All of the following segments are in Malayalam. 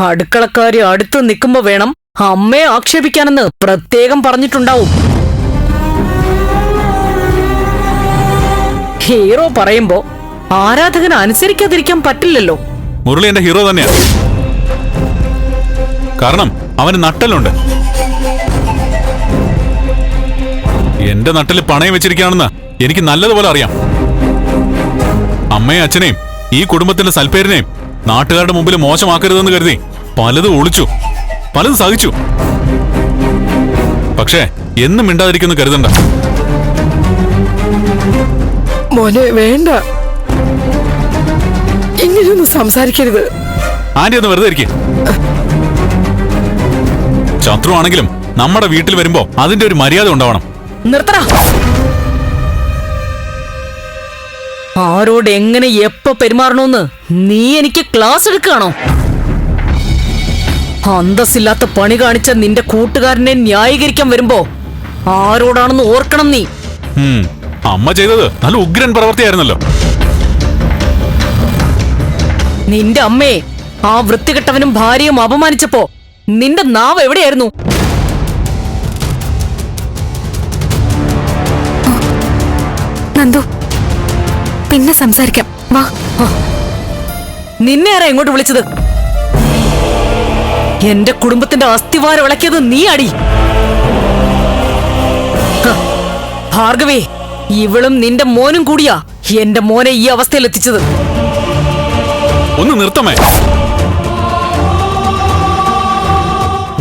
അടുക്കളക്കാരി അടുത്ത് നിൽക്കുമ്പോ വേണം അമ്മയെ ആക്ഷേപിക്കാനെന്ന് പ്രത്യേകം പറഞ്ഞിട്ടുണ്ടാവും. ഹീറോ പറയുമ്പോ ആരാധകന് അനുസരിക്കാതിരിക്കാൻ പറ്റില്ലല്ലോ. മുരളി എന്റെ ഹീറോ തന്നെയാ. കാരണം അവന് നട്ടലുണ്ട് എന്റെ നട്ടൽ പണയം വെച്ചിരിക്കുകയാണെന്ന് എനിക്ക് നല്ലതുപോലെ അറിയാം. അമ്മയും അച്ഛനെയും ഈ കുടുംബത്തിന്റെ സൽപ്പേരിനെയും നാട്ടുകാരുടെ മുമ്പിൽ മോശമാക്കരുതെന്ന് കരുതി പലതും ഒളിച്ചു പലതും സഹിച്ചു. പക്ഷേ എന്നും മിണ്ടാതിരിക്കുന്നു കരുതണ്ട. മോനെ വേണ്ട. ഇങ്ങനെയൊന്നും സംസാരിക്കരുത്. ആന്റി ഒന്ന് വെറുതെ ഇരിക്കേ. ശത്രു ആണെങ്കിലും നമ്മുടെ വീട്ടിൽ വരുമ്പോ അതിന്റെ ഒരു മര്യാദ ഉണ്ടാവണം. നിർത്തടാ. ആരോട് എങ്ങനെ എപ്പോ പെരുമാറണമെന്ന് നീ എനിക്ക് ക്ലാസ് എടുക്കുകയാണോ അന്തസ്സില്ലാത്ത പണി കാണിച്ച നിന്റെ കൂട്ടുകാരനെ ന്യായീകരിക്കാൻ വരുമ്പോ ആരോടാണെന്ന് ഓർക്കണം നീ. അമ്മ ചെയ്തത് നല്ല ഉഗ്രൻ പ്രവൃത്തിയായിരുന്നല്ലോ. നിന്റെ അമ്മയെ ആ വൃത്തികെട്ടവനും ഭാര്യയും അപമാനിച്ചപ്പോ നിന്റെ നാവ് എവിടെയായിരുന്നു? നന്ദു. പിന്നെ സംസാരിക്കാം. വാ. നിന്നെ ആരാ ഇങ്ങോട്ട് വിളിച്ചത്? എന്റെ കുടുംബത്തിന്റെ അസ്ഥിവാരം ഇളക്കിയത് നീ അടി ഭാർഗവേ ഇവളും നിന്റെ മോനും കൂടിയാ എന്റെ മോനെ ഈ അവസ്ഥയിൽ എത്തിച്ചത്. ഒന്ന് നിർത്തമേ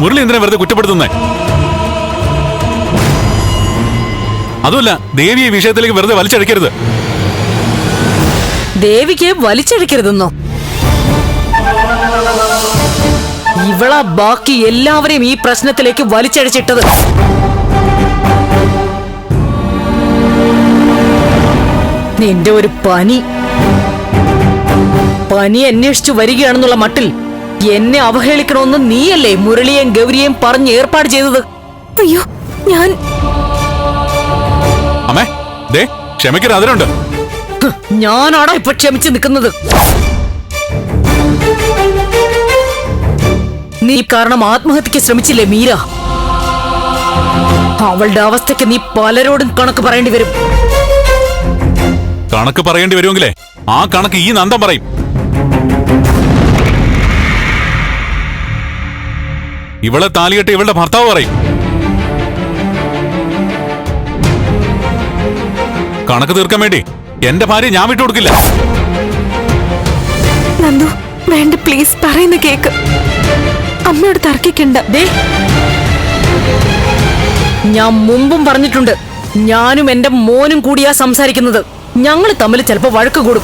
മുരളി എന്തിനാ വെറുതെ കുറ്റപ്പെടുത്തുന്നേ? അതുമല്ല ദേവിയെ ഈ വിഷയത്തിലേക്ക് വെറുതെ വലിച്ചഴക്കരുത് ദേവിക്ക് വലിച്ചഴിക്കരുതെന്നോ ഇവളാ ബാക്കി എല്ലാവരെയും ഈ പ്രശ്നത്തിലേക്ക് വലിച്ചഴിച്ചിട്ടത് നിന്റെ ഒരു പനി. പനി അന്വേഷിച്ചു വരികയാണെന്നുള്ള മട്ടിൽ എന്നെ അവഹേളിക്കണമെന്ന് നീയല്ലേ മുരളിയെയും ഗൗരിയെയും പറഞ്ഞ് ഏർപ്പാട് ചെയ്തത്? അയ്യോ ഞാൻ അമ്മേ ദേ ക്ഷമയ്ക്കൊരു ഹ്, ഞാനാടാ ഇപ്പൊ ക്ഷമിച്ചു നിൽക്കുന്നത്? നീ കാരണം ആത്മഹത്യക്ക് ശ്രമിച്ചില്ലേ മീര? അവളുടെ അവസ്ഥയ്ക്ക് നീ പലരോടും കണക്ക് പറയേണ്ടി വരും. കണക്ക് പറയേണ്ടി വരുമെങ്കിലേ ആ കണക്ക് ഈ നന്ദം പറയും. ഇവളെ താലികെട്ട് ഇവളുടെ ഭർത്താവ് പറയും. കണക്ക് തീർക്കാൻ വേണ്ടി എന്റെ ഭാര്യ ഞാൻ വിട്ടുകൊടുക്കില്ല നന്ദു വേണ്ട പ്ലീസ് പറയുന്ന കേക്ക്. അമ്മയോട് തർക്കിക്കണ്ട. ദേ ഞാൻ മുമ്പും പറഞ്ഞിട്ടുണ്ട്. ഞാനും എന്റെ മോനും കൂടിയാ സംസാരിക്കുന്നത്. ഞങ്ങൾ തമ്മിൽ ചിലപ്പോ വഴക്ക് കൂടും.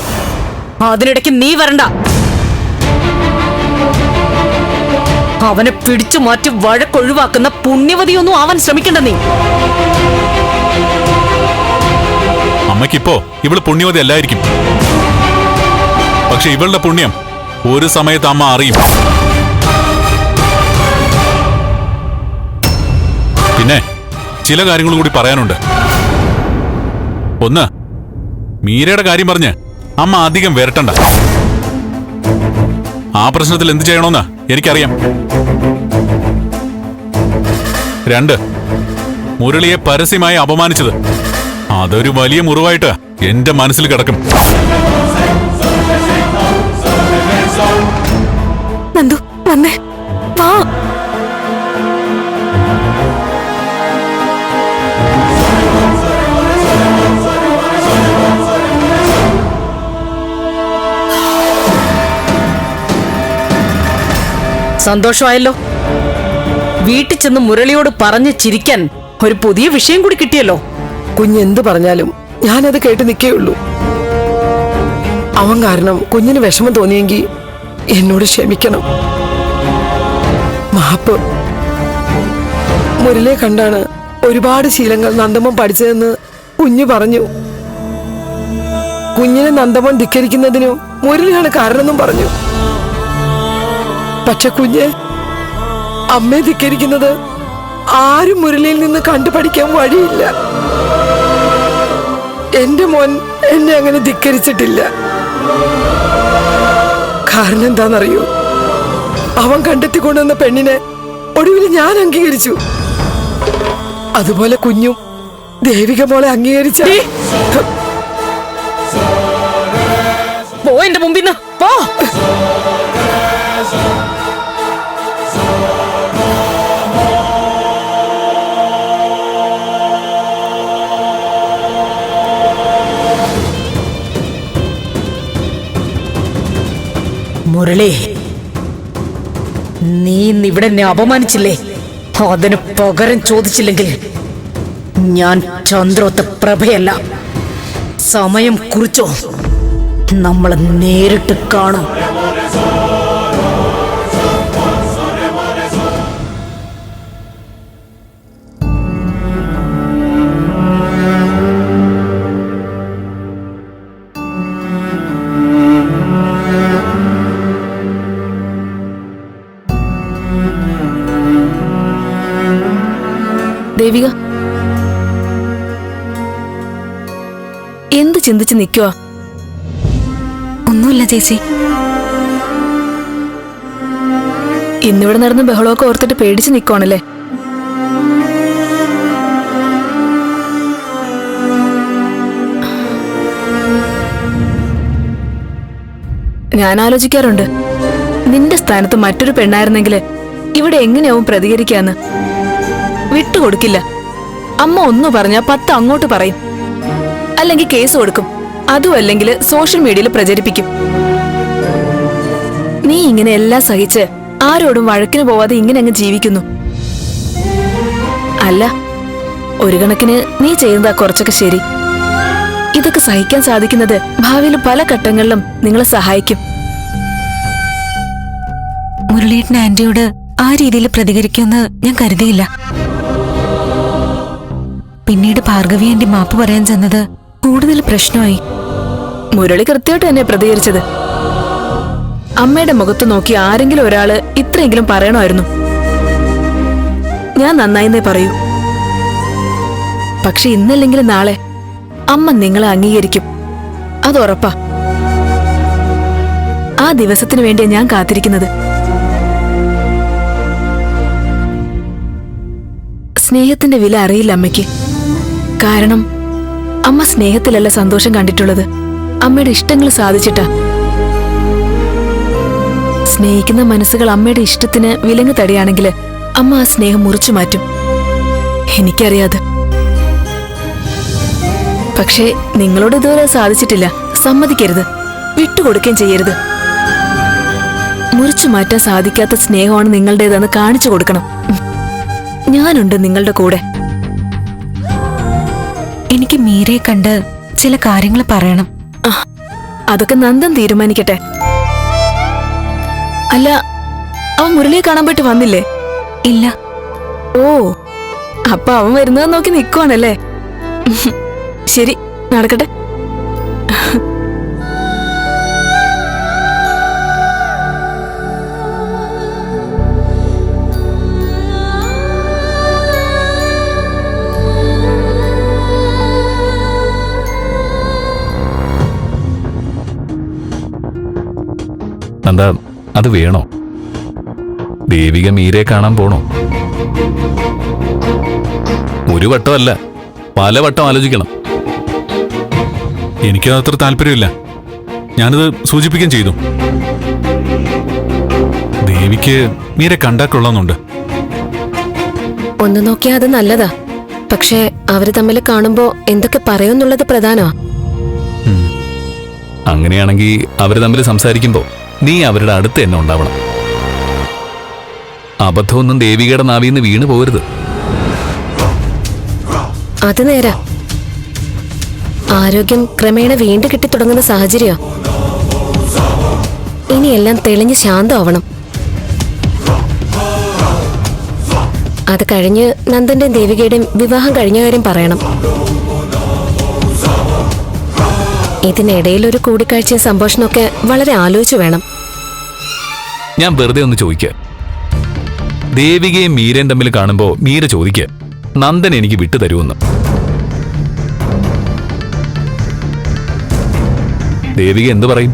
അതിനിടയ്ക്ക് നീ വരണ്ട. അവനെ പിടിച്ചു മാറ്റി വഴക്കൊഴിവാക്കുന്ന പുണ്യവതിയൊന്നും അവൻ ശ്രമിക്കണ്ട നീ. അമ്മയ്ക്കിപ്പോ ഇവൾ പുണ്യവതി അല്ലായിരിക്കും. പക്ഷെ ഇവളുടെ പുണ്യം ഒരു സമയത്ത് അമ്മ അറിയും. പിന്നെ ചില കാര്യങ്ങൾ കൂടി പറയാനുണ്ട്. ഒന്ന് മീരയുടെ കാര്യം പറഞ്ഞ് അമ്മ അധികം വരട്ടണ്ട. ആ പ്രശ്നത്തിൽ എന്ത് ചെയ്യണമെന്ന് എനിക്കറിയാം. രണ്ട് മുരളിയെ പരസ്യമായി അപമാനിച്ചത് അതൊരു വലിയ മുറിവായിട്ട് എന്റെ മനസ്സിൽ കിടക്കും. നന്ദു സന്തോഷമായല്ലോ. വീട്ടിൽ ചെന്ന് മുരളിയോട് പറഞ്ഞ് ചിരിക്കാൻ ഒരു പുതിയ വിഷയം കൂടി കിട്ടിയല്ലോ. കുഞ്ഞെന്ത് പറഞ്ഞാലും ഞാനത് കേട്ട് നിൽക്കേയുള്ളൂ. അവൻ കാരണം കുഞ്ഞിന് വിഷമം തോന്നിയെങ്കിൽ എന്നോട് ക്ഷമിക്കണം. മാപ്പ്. മുരളിയെ കണ്ടാണ് ഒരുപാട് ശീലങ്ങൾ നന്ദമ്മൻ പഠിച്ചതെന്ന് കുഞ്ഞു പറഞ്ഞു. കുഞ്ഞിനെ നന്ദമ്മൻ ധിക്കരിക്കുന്നതിനു മുരളിയാണ് കാരണമെന്നും പറഞ്ഞു. പക്ഷെ കുഞ്ഞ് അമ്മയെ ധിക്കരിക്കുന്നത് ആരും മുരളിയിൽ നിന്ന് കണ്ടുപഠിക്കാൻ വഴിയില്ല. എന്റെ മോൻ എന്നെ അങ്ങനെ ധിക്കരിച്ചിട്ടില്ല. കാരണം എന്താണെന്നറിയോ? അവൻ കണ്ടെത്തി കൊണ്ടുവന്ന പെണ്ണിനെ ഒടുവിൽ ഞാൻ അംഗീകരിച്ചു. അതുപോലെ കുഞ്ഞും ദേവിക മോളെ അംഗീകരിച്ച പോ എന്റെ മുമ്പിന്ന് പോ! മുരളി നീ ഇവിടെ എന്നെ അപമാനിച്ചില്ലേ? അതിന് പകരം ചോദിച്ചില്ലെങ്കിൽ ഞാൻ ചന്ദ്രോത്ത പ്രഭയല്ല. സമയം കുറിച്ചോ? നമ്മൾ നേരിട്ട് കാണും. ദേവിക. എന്ത് ചിന്തിച്ച് നിൽക്കുക ഒന്നുമില്ല ചേച്ചി. ഇന്നിവിടെ നടന്ന് ബഹളമൊക്കെ ഓർത്തിട്ട് പേടിച്ച് നിൽക്കുവാണല്ലേ ഞാൻ ആലോചിക്കാറുണ്ട്. നിന്റെ സ്ഥാനത്ത് മറ്റൊരു പെണ്ണായിരുന്നെങ്കിൽ ഇവിടെ എങ്ങനെയാവും പ്രതികരിക്കാന്ന്? വിട്ടുകൊടുക്കില്ല അമ്മ ഒന്നു പറഞ്ഞാ പത്ത് അങ്ങോട്ട് പറയും. അല്ലെങ്കിൽ കേസ് കൊടുക്കും. അതും അല്ലെങ്കിൽ സോഷ്യൽ മീഡിയയിൽ പ്രചരിപ്പിക്കും. നീ ഇങ്ങനെ എല്ലാം സഹിച്ച് ആരോടും വഴക്കിന് പോവാതെ ഇങ്ങനെ അങ്ങ് ജീവിക്കുന്നു. അല്ല ഒരു കണക്കിന് നീ ചെയ്യുന്നതാ കുറച്ചൊക്കെ ശരി. ഇതൊക്കെ സഹിക്കാൻ സാധിക്കുന്നത് ഭാവിയിൽ പല ഘട്ടങ്ങളിലും നിങ്ങളെ സഹായിക്കും. മുരളീട്ടൻ ആന്റിയോട് ആ രീതിയിൽ പ്രതികരിക്കുമെന്ന് ഞാൻ കരുതിയില്ല. പിന്നീട് ഭാർഗവി ആന്റി മാപ്പ് പറയാൻ ചെന്നത് കൂടുതൽ പ്രശ്നമായി. മുരളി കൃത്യമായിട്ട് തന്നെ പ്രതികരിച്ചത്. അമ്മയുടെ മുഖത്ത് നോക്കി ആരെങ്കിലും ഒരാൾ ഇത്രയെങ്കിലും പറയണമായിരുന്നു. ഞാൻ നന്നായിന്നേ പറയൂ. പക്ഷെ ഇന്നല്ലെങ്കിൽ നാളെ അമ്മ നിങ്ങളെ അംഗീകരിക്കും. അത് ഉറപ്പാ. ആ ദിവസത്തിന് വേണ്ടിയാ ഞാൻ കാത്തിരിക്കുന്നത്. സ്നേഹത്തിന്റെ വില അറിയില്ല അമ്മയ്ക്ക്. കാരണം അമ്മ സ്നേഹത്തിലല്ല സന്തോഷം കണ്ടിട്ടുള്ളത്. അമ്മയുടെ ഇഷ്ടങ്ങൾ സാധിച്ചിട്ടാ. സ്നേഹിക്കുന്ന മനസ്സുകൾ അമ്മയുടെ ഇഷ്ടത്തിന് വിലങ്ങ് തടിയാണെങ്കിൽ അമ്മ ആ സ്നേഹം മുറിച്ചു മാറ്റും. എനിക്കറിയാതെ. പക്ഷേ നിങ്ങളോട് ഇതുവരെ സാധിച്ചിട്ടില്ല. സമ്മതിക്കരുത്. വിട്ടുകൊടുക്കുകയും ചെയ്യരുത്. മുറിച്ചു മാറ്റാൻ സാധിക്കാത്ത സ്നേഹമാണ് നിങ്ങളുടേതെന്ന് കാണിച്ചു കൊടുക്കണം. ഞാനുണ്ട് നിങ്ങളുടെ കൂടെ. എനിക്ക് മീരയെ കണ്ട് ചില കാര്യങ്ങൾ പറയണം. അതൊക്കെ നന്ദൻ തീരുമാനിക്കട്ടെ. അല്ല അവൻ മുരളിയെ കാണാൻ പോയിട്ട് വന്നില്ലേ? ഇല്ല. ഓ അപ്പൊ അവൻ വരുന്നത് നോക്കി നിൽക്കുവാണല്ലേ ശരി നടക്കട്ടെ. എന്താ അത് വേണോ? ദേവിക മീരെ കാണാൻ പോണോ? ഒരു വട്ടമല്ല പല വട്ടം ആലോചിക്കണം. എനിക്കത് അത്ര താല്പര്യമില്ല. ഞാനത് സൂചിപ്പിക്കുകയും ചെയ്തു. ദേവിക്ക് മീരെ കണ്ടാൽ കൊള്ളാന്നുണ്ട് ഒന്ന് നോക്കിയാൽ അത് നല്ലതാ. പക്ഷെ അവർ തമ്മിൽ കാണുമ്പോ എന്തൊക്കെ പറയുന്നുള്ളത് പ്രധാനമാ. അങ്ങനെയാണെങ്കിൽ അവർ തമ്മിൽ സംസാരിക്കുമ്പോൾ നീ അവരുടെ അടുത്ത് തന്നെ ഉണ്ടാവണം. അബദ്ധമൊന്നും ദേവികയുടെ നാവിൽ നിന്ന് വീണു പോകരുത് അത് നേരാ. ആരോഗ്യം ക്രമേണ വീണ്ടും കിട്ടിത്തുടങ്ങുന്ന സാഹചര്യ. ഇനിയെല്ലാം തെളിഞ്ഞ് ശാന്തമാവണം. അത് കഴിഞ്ഞ് നന്ദന്റെയും ദേവികയുടെയും വിവാഹം കഴിഞ്ഞ കാര്യം പറയണം. ഇതിനിടയിൽ ഒരു കൂടിക്കാഴ്ചയും സംഭാഷണമൊക്കെ വളരെ ആലോചിച്ചു വേണം. ഞാൻ വെറുതെ ഒന്ന് ചോദിക്കുക ദേവികയും മീരയും തമ്മിൽ കാണുമ്പോൾ മീര ചോദിക്കുക നന്ദൻ എനിക്ക് വിട്ടു തരുമെന്ന്. ദേവിക എന്തു പറയും?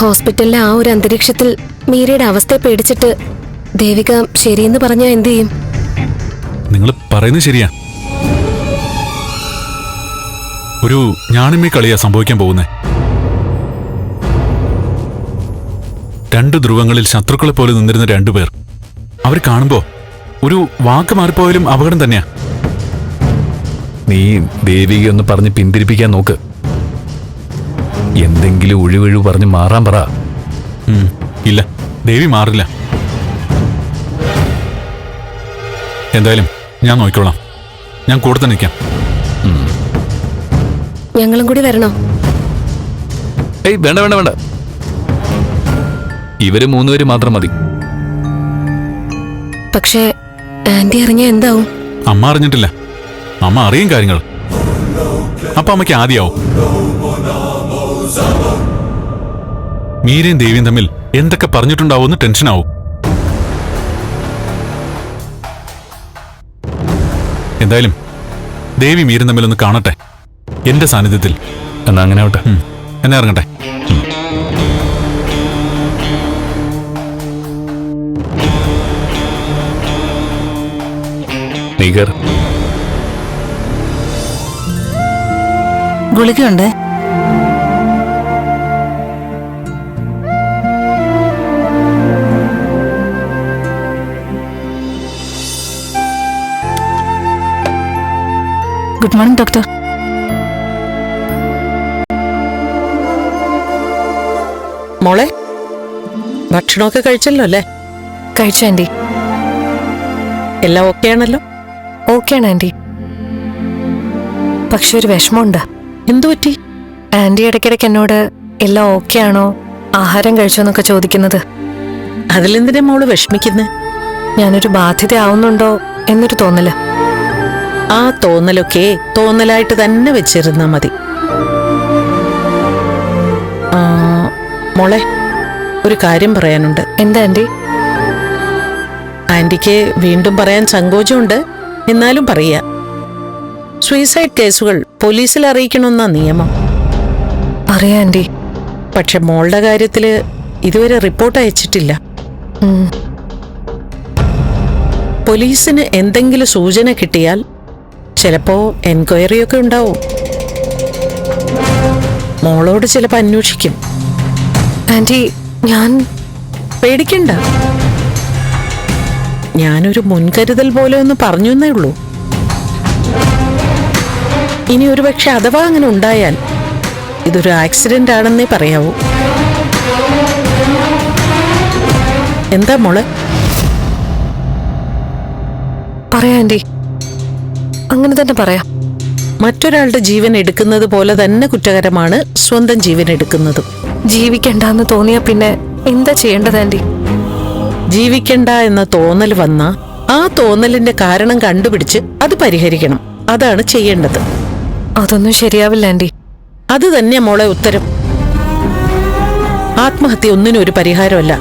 ഹോസ്പിറ്റലിലെ ആ ഒരു അന്തരീക്ഷത്തിൽ മീരയുടെ അവസ്ഥയെ പേടിച്ചിട്ട് ദേവിക ശരിയെന്ന് പറഞ്ഞാ എന്തു ചെയ്യും? നിങ്ങൾ പറയുന്നത് ശരിയാ. ഒരു ഞാണിമ്മേ കളിയാ സംഭവിക്കാൻ പോകുന്നേ. രണ്ട് ധ്രുവങ്ങളിൽ ശത്രുക്കളെ പോലെ നിന്നിരുന്ന രണ്ടുപേർ. അവർ കാണുമ്പോ ഒരു വാക്ക് മാറിപ്പോയാലും അപകടം തന്നെയാ. നീ ദേവിക ഒന്ന് പറഞ്ഞ് പിന്തിരിപ്പിക്കാൻ നോക്ക്. എന്തെങ്കിലും ഒഴിവൊഴിവ് പറഞ്ഞ് മാറാൻ പറ. ഇല്ല. ദേവി മാറില്ല. എന്തായാലും ഞാൻ നോക്കിക്കോളാം. ഞാൻ കൂടെ തന്നെ നിൽക്കാം ഞങ്ങളും കൂടി വരണോ? ഏയ് വേണ്ട വേണ്ട വേണ്ട. ഇവർ മൂന്നുപേര് മാത്രം മതി. പക്ഷേ ആന്റി അറിഞ്ഞ എന്താവും? അമ്മ അറിഞ്ഞിട്ടില്ല. അമ്മ അറിയും കാര്യങ്ങൾ. അപ്പൊ അമ്മയ്ക്ക് ആദ്യാവും. മീരയും ദേവിയും തമ്മിൽ എന്തൊക്കെ പറഞ്ഞിട്ടുണ്ടാവുമെന്ന് ടെൻഷനാവും. എന്തായാലും ദേവി മീരൻ തമ്മിൽ ഒന്ന് കാണട്ടെ. എന്റെ സാന്നിധ്യത്തിൽ. എന്നാ അങ്ങനെ ആവട്ടെ. എന്നെ ഇറങ്ങട്ടെ. ഗുളികയുണ്ട്. Good morning doctor. മോളെ ഭക്ഷണമൊക്കെ കഴിച്ചല്ലോ അല്ലേ? കഴിച്ചു ആന്റി. എല്ലാം ഓക്കെ ആണല്ലോ ഓക്കെയാണ് ആന്റി. പക്ഷെ ഒരു വിഷമമുണ്ട്. എന്തു പറ്റി? ആന്റി ഇടയ്ക്കിടയ്ക്ക് എന്നോട് എല്ലാം ഓക്കെ ആണോ? ആഹാരം കഴിച്ചോ എന്നൊക്കെ ചോദിക്കുന്നത്. അതിലെന്തിനാ മോൾ വിഷമിക്കുന്നത് ഞാനൊരു ബാധ്യത ആവുന്നുണ്ടോ എന്നൊരു തോന്നൽ. ആ തോന്നലൊക്കെ തോന്നലായിട്ട് തന്നെ വെച്ചിരുന്നാ മതി. ആ, മോളെ ഒരു കാര്യം പറയാനുണ്ട്. എന്താ ആന്റി? ആന്റിക്ക് വീണ്ടും പറയാൻ സങ്കോചമുണ്ട്. എന്നാലും പറയാ. സൂയിസൈഡ് കേസുകൾ പോലീസിൽ അറിയിക്കണമെന്ന നിയമം. അറിയാം ആന്റി. പക്ഷെ മോളുടെ കാര്യത്തിൽ ഇതുവരെ റിപ്പോർട്ട് അയച്ചിട്ടില്ല. പോലീസിന് എന്തെങ്കിലും സൂചന കിട്ടിയാൽ ചിലപ്പോ എൻക്വയറി ഒക്കെ ഉണ്ടാവും. മോളോട് ചിലപ്പോ അന്വേഷിക്കും. ആന്റി ഞാൻ പേടിക്കണ്ട. ഞാനൊരു മുൻകരുതൽ പോലെ ഒന്ന് പറഞ്ഞു എന്നേ ഉള്ളൂ. ഇനി ഒരു പക്ഷെ അഥവാ അങ്ങനെ ഉണ്ടായാൽ ഇതൊരു ആക്സിഡന്റ് ആണെന്നേ പറയാവൂ. എന്താ മോളെ? പറയാന്റെ അങ്ങനെ തന്നെ പറയാം. മറ്റൊരാളുടെ ജീവൻ എടുക്കുന്നത് പോലെ തന്നെ കുറ്റകരമാണ് സ്വന്തം ജീവൻ എടുക്കുന്നതും. ജീവിക്കണ്ടെന്ന് തോന്നിയ പിന്നെ എന്താ ചെയ്യേണ്ടത് ആന്റി ജീവിക്കണ്ട എന്ന തോന്നൽ വന്ന ആ തോന്നലിന്റെ കാരണം കണ്ടുപിടിച്ച് അത് പരിഹരിക്കണം. അതാണ് ചെയ്യേണ്ടത്. അതൊന്നും ശരിയാവില്ല ആന്റി. അത് തന്നെ മോളെ ഉത്തരം. ആത്മഹത്യ ഒന്നിനും ഒരു പരിഹാരമല്ല.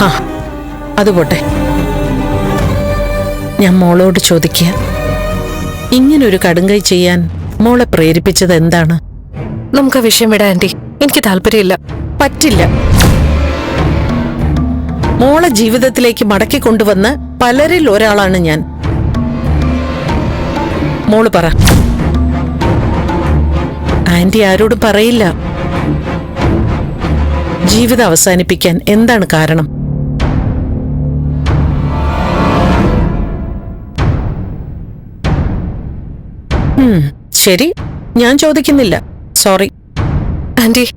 ആ അത് പോട്ടെ. ഞാൻ മോളോട് ചോദിക്കുക ഇങ്ങനൊരു കടുങ്കൈ ചെയ്യാൻ മോളെ പ്രേരിപ്പിച്ചത് എന്താണ്? നമുക്ക് ആ വിഷയം വിടാം ആന്റി. എനിക്ക് താല്പര്യമില്ല. പറ്റില്ല. മോളെ ജീവിതത്തിലേക്ക് മടക്കി കൊണ്ടുവന്ന് പലരിൽ ഒരാളാണ് ഞാൻ. മോൾ പറ. ആന്റി ആരോടും പറയില്ല. ജീവിതം അവസാനിപ്പിക്കാൻ എന്താണ് കാരണം? ശരി. ഞാൻ ചോദിക്കുന്നില്ല. സോറി. ആന്റി.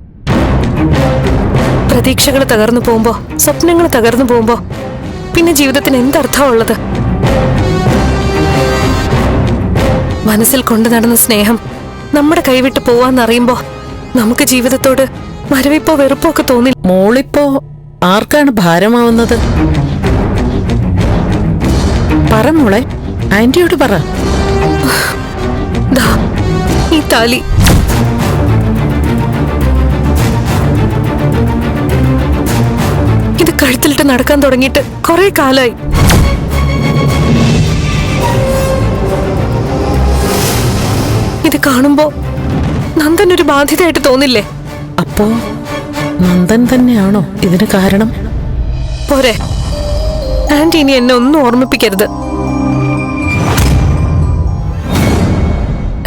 പ്രതീക്ഷകൾ തകർന്നു പോകുമ്പോ സ്വപ്നങ്ങൾ തകർന്നു പോകുമ്പോ പിന്നെ ജീവിതത്തിന് എന്തർത്ഥമുള്ളത്? മനസ്സിൽ കൊണ്ടു നടന്ന സ്നേഹം നമ്മുടെ കൈവിട്ട് പോവാന്നറിയുമ്പോ നമുക്ക് ജീവിതത്തോട് മരവിപ്പോ വെറുപ്പോ ഒക്കെ തോന്നി മോളിപ്പോ ആർക്കാണ് ഭാരമാവുന്നത്? പറ മോളെ ആന്റിയോട് പറ. ഈ താലി. ഇത് കഴുത്തിലിട്ട് നടക്കാൻ തുടങ്ങിയിട്ട് കുറെ കാലായി. കാണുമ്പോ നന്ദൻ ഒരു ബാധ്യതയായിട്ട് തോന്നില്ലേ? അപ്പോ നന്ദൻ തന്നെയാണോ ഇതിന് കാരണം? പോരെ. ആന്റി ഇനി എന്നെ ഒന്നും ഓർമ്മിപ്പിക്കരുത്.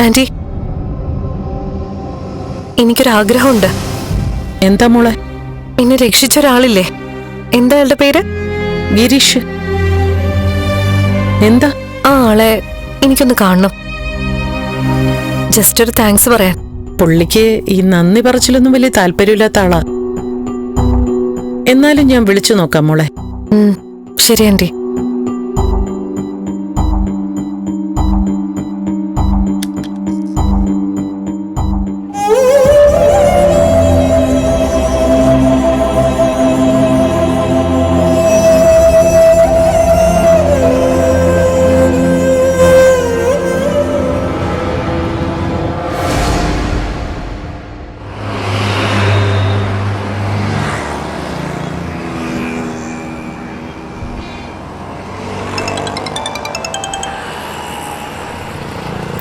ആന്റി എനിക്കൊരാഗ്രഹമുണ്ട്. എന്താ മോളെ? എന്നെ രക്ഷിച്ച ഒരാളില്ലേ എന്താ അയാളുടെ പേര്? ഗിരീഷ്. എന്താ? ആ ആളെ എനിക്കൊന്ന് കാണണം. ജസ്റ്റ് ഒരു താങ്ക്സ് പറയാൻ പുള്ളിക്ക് ഈ നന്ദി പറച്ചിലൊന്നും വലിയ താല്പര്യമില്ലാത്ത ആളാ. എന്നാലും ഞാൻ വിളിച്ചു നോക്കാം മോളെ. ശരി aunty.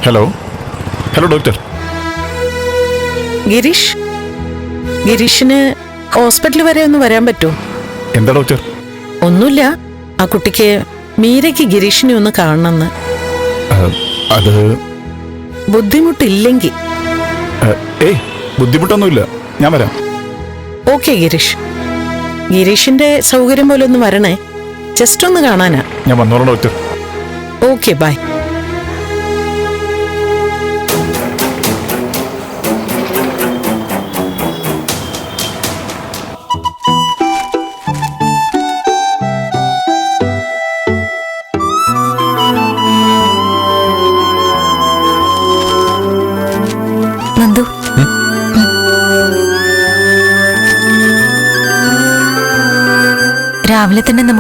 Hello hello doctor Girish ഗിരീഷിന് hospital വരെ ഒന്ന് വരാൻ പറ്റുമോ എന്താ ഡോക്ടർ ഒന്നുമില്ല. ആ കുട്ടിക്ക് മീരയ്ക്ക് ഗിരീഷിനെ ഒന്ന് കാണണമെന്ന് അത് ബുദ്ധിമുട്ടില്ലെങ്കിൽ. ഏയ് ബുദ്ധിമുട്ടൊന്നുമില്ല. ഞാൻ വരാം. ഓക്കെ ഗിരീഷ്. ഗിരീഷിന്റെ സൗകര്യം പോലെ ഒന്ന് വരണേ. ജസ്റ്റ് ഒന്ന് കാണാനാ. ഞാൻ വന്നോളാം ഡോക്ടർ ഓക്കെ ബൈ.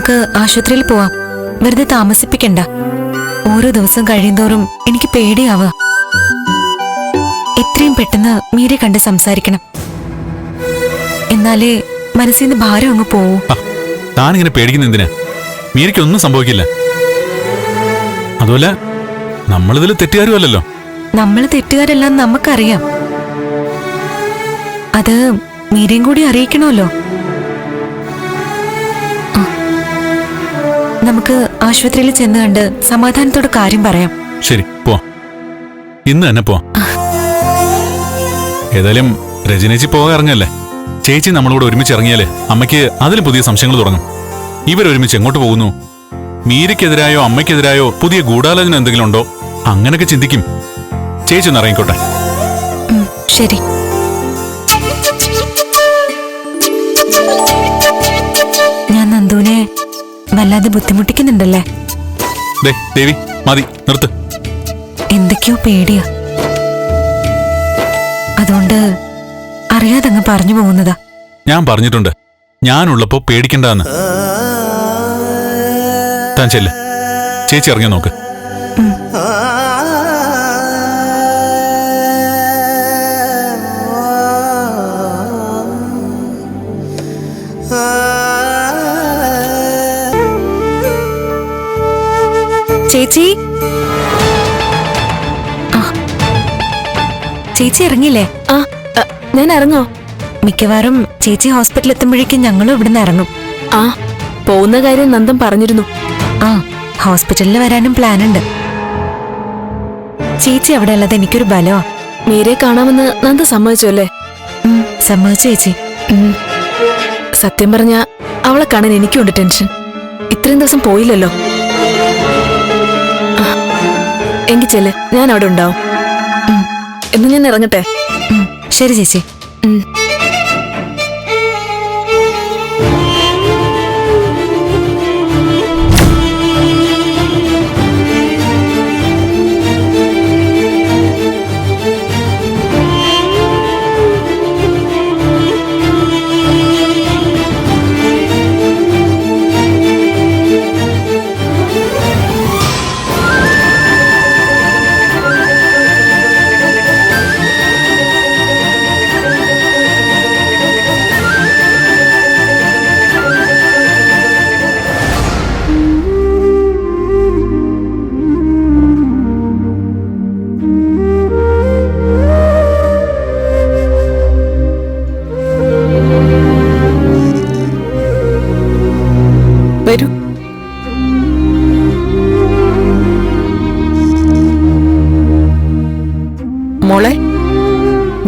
നമുക്ക് ആശുപത്രിയിൽ പോവാം. വെറുതെ താമസിപ്പിക്കണ്ട. ഓരോ ദിവസം കഴിയുന്തോറും എനിക്ക് പേടിയാവുക എത്രയും പെട്ടെന്ന് മീരെ കണ്ട് സംസാരിക്കണം. എന്നാലേ മനസ്സിൽ നിന്ന് ഭാരം അങ്ങ് പോവൂ. താനിങ്ങനെ പേടിക്കുന്ന എന്തിനാ? മീരയ്ക്കൊന്നും സംഭവിക്കില്ല. അതുപോലെ നമ്മളിതിൽ തെറ്റുകാരുമല്ലോ നമ്മൾ തെറ്റുകാരെല്ലാം നമുക്കറിയാം. അത് മീരയും കൂടി അറിയിക്കണമല്ലോ. നമുക്ക് ആശുപത്രിയിൽ ചെന്ന് കണ്ട് സമാധാനത്തോടെ കാര്യം പറയാം. ശരി പോ. ഇന്ന് തന്നെ പോ. ഏതായാലും രജനേച്ചി പോകാൻ ഇറങ്ങല്ലേ? ചേച്ചി നമ്മളോട് ഒരുമിച്ച് ഇറങ്ങിയാൽ അമ്മയ്ക്ക് അതിൽ പുതിയ സംശയങ്ങൾ തുടങ്ങും. ഇവരൊരുമിച്ച് എങ്ങോട്ട് പോകുന്നു? മീരയ്ക്കെതിരായോ അമ്മയ്ക്കെതിരായോ പുതിയ ഗൂഢാലോചന എന്തെങ്കിലും ഉണ്ടോ? അങ്ങനൊക്കെ ചിന്തിക്കും. ചേച്ചി ഒന്ന് ഇറങ്ങിക്കോട്ടെ. ശരി. വല്ലാതെ ബുദ്ധിമുട്ടിക്കുന്നുണ്ടല്ലേ? ദേവി മതി നിർത്ത്. എന്തൊക്കെയോ പേടിയാ. അതുകൊണ്ട് അറിയാതെ അങ്ങ് പറഞ്ഞു പോകുന്നതാ. ഞാൻ പറഞ്ഞിട്ടുണ്ട്. ഞാനുള്ളപ്പോ പേടിക്കണ്ടെന്ന്. താൻ ചെല്ല്. ചേച്ചി ഇറങ്ങി നോക്ക്. ചേച്ചി. ചേച്ചി ഇറങ്ങില്ലേ ആ ഞാൻ ഇറങ്ങോ മിക്കവാറും ചേച്ചി ഹോസ്പിറ്റലിൽ എത്തുമ്പോഴേക്കും ഞങ്ങളും ഇവിടുന്ന് ഇറങ്ങും. ആ പോകുന്ന കാര്യം നന്ദൻ പറഞ്ഞിരുന്നു. ആ ഹോസ്പിറ്റലിൽ വരാനും പ്ലാൻ ഉണ്ട് ചേച്ചി അവിടെ ഉള്ളത് എനിക്കൊരു ബലമാ മീരെ കാണാമെന്ന് നന്ദ സമ്മതിച്ചു അല്ലേ? സമ്മതിച്ചു ചേച്ചി. സത്യം പറഞ്ഞ അവളെ കാണാൻ എനിക്കുണ്ട് ടെൻഷൻ. ഇത്രയും ദിവസം പോയില്ലല്ലോ. എങ്കി ചെല്ല്. ഞാൻ അവിടെ ഉണ്ടാവും എന്നാ ഞാൻ ഇറങ്ങട്ടെ? ശരി ചേച്ചി.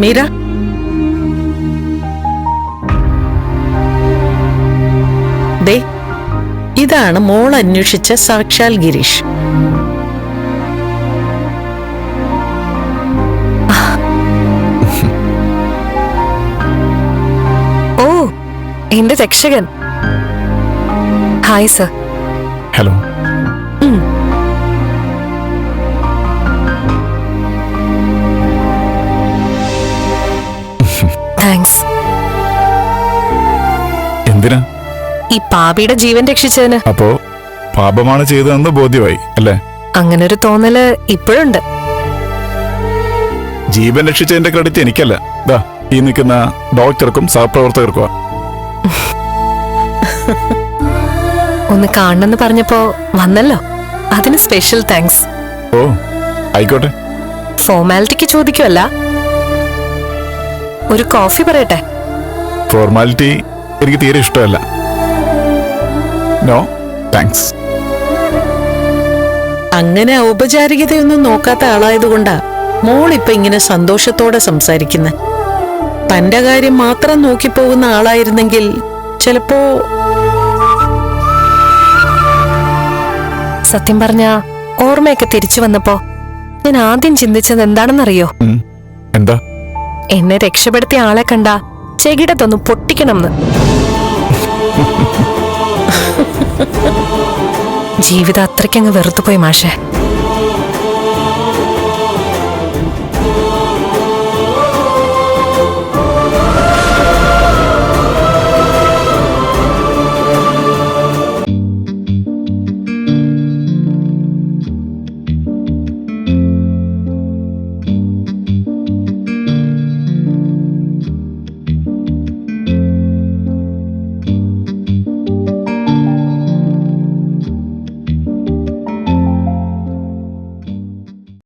മീര ദേ ഇതാണ് മോൾ അന്വേഷിച്ച സാക്ഷാൽ ഗിരീഷ്. ഓ എന്റെ രക്ഷകൻ. Hi sir. ഹലോ. എന്തിനാ? ഈ പാപിയുടെ ജീവൻ രക്ഷിച്ചതിന്. അപ്പോ പാപമാണ് ചെയ്തതെന്ന് ബോധ്യമായി അല്ലേ? അങ്ങനെ ഒരു തോന്നൽ ഇപ്പോഴുണ്ട്. ജീവൻ രക്ഷിച്ചതിന്റെ ക്രെഡിറ്റ് എനിക്കല്ല. ദാ ഈ നിൽക്കുന്ന ഡോക്ടർക്കും സഹപ്രവർത്തകർക്കും ഒന്ന് കാണണമെന്ന് പറഞ്ഞപ്പോ വന്നല്ലോ. അതിന് സ്പെഷ്യൽ താങ്ക്സ് ഓ ആയിക്കോട്ടെ. ഫോർമാലിറ്റിക്ക് ചോദിക്കുമല്ല ഒരു കോഫി പറയട്ടെ? ഫോർമാലിറ്റി എനിക്ക് തീരെ ഇഷ്ടമല്ല. നോ താങ്ക്സ് അങ്ങനെ ഔപചാരികതയൊന്നും നോക്കാത്ത ആളായതുകൊണ്ടാ മോൾ ഇപ്പൊ ഇങ്ങനെ സന്തോഷത്തോടെ സംസാരിക്കുന്നെ. തന്റെ കാര്യം മാത്രം നോക്കി പോകുന്ന ആളായിരുന്നെങ്കിൽ ചിലപ്പോ സത്യം പറഞ്ഞ ഓർമ്മയൊക്കെ തിരിച്ചു വന്നപ്പോ ഞാൻ ആദ്യം ചിന്തിച്ചത് എന്താണെന്നറിയോ? എന്താ? എന്നെ രക്ഷപ്പെടുത്തിയ ആളെ കണ്ട ചെകിടത്തൊന്ന് പൊട്ടിക്കണമെന്ന് ജീവിതം അത്രയ്ക്കങ്ങ് വെറുത്തുപോയി മാഷേ.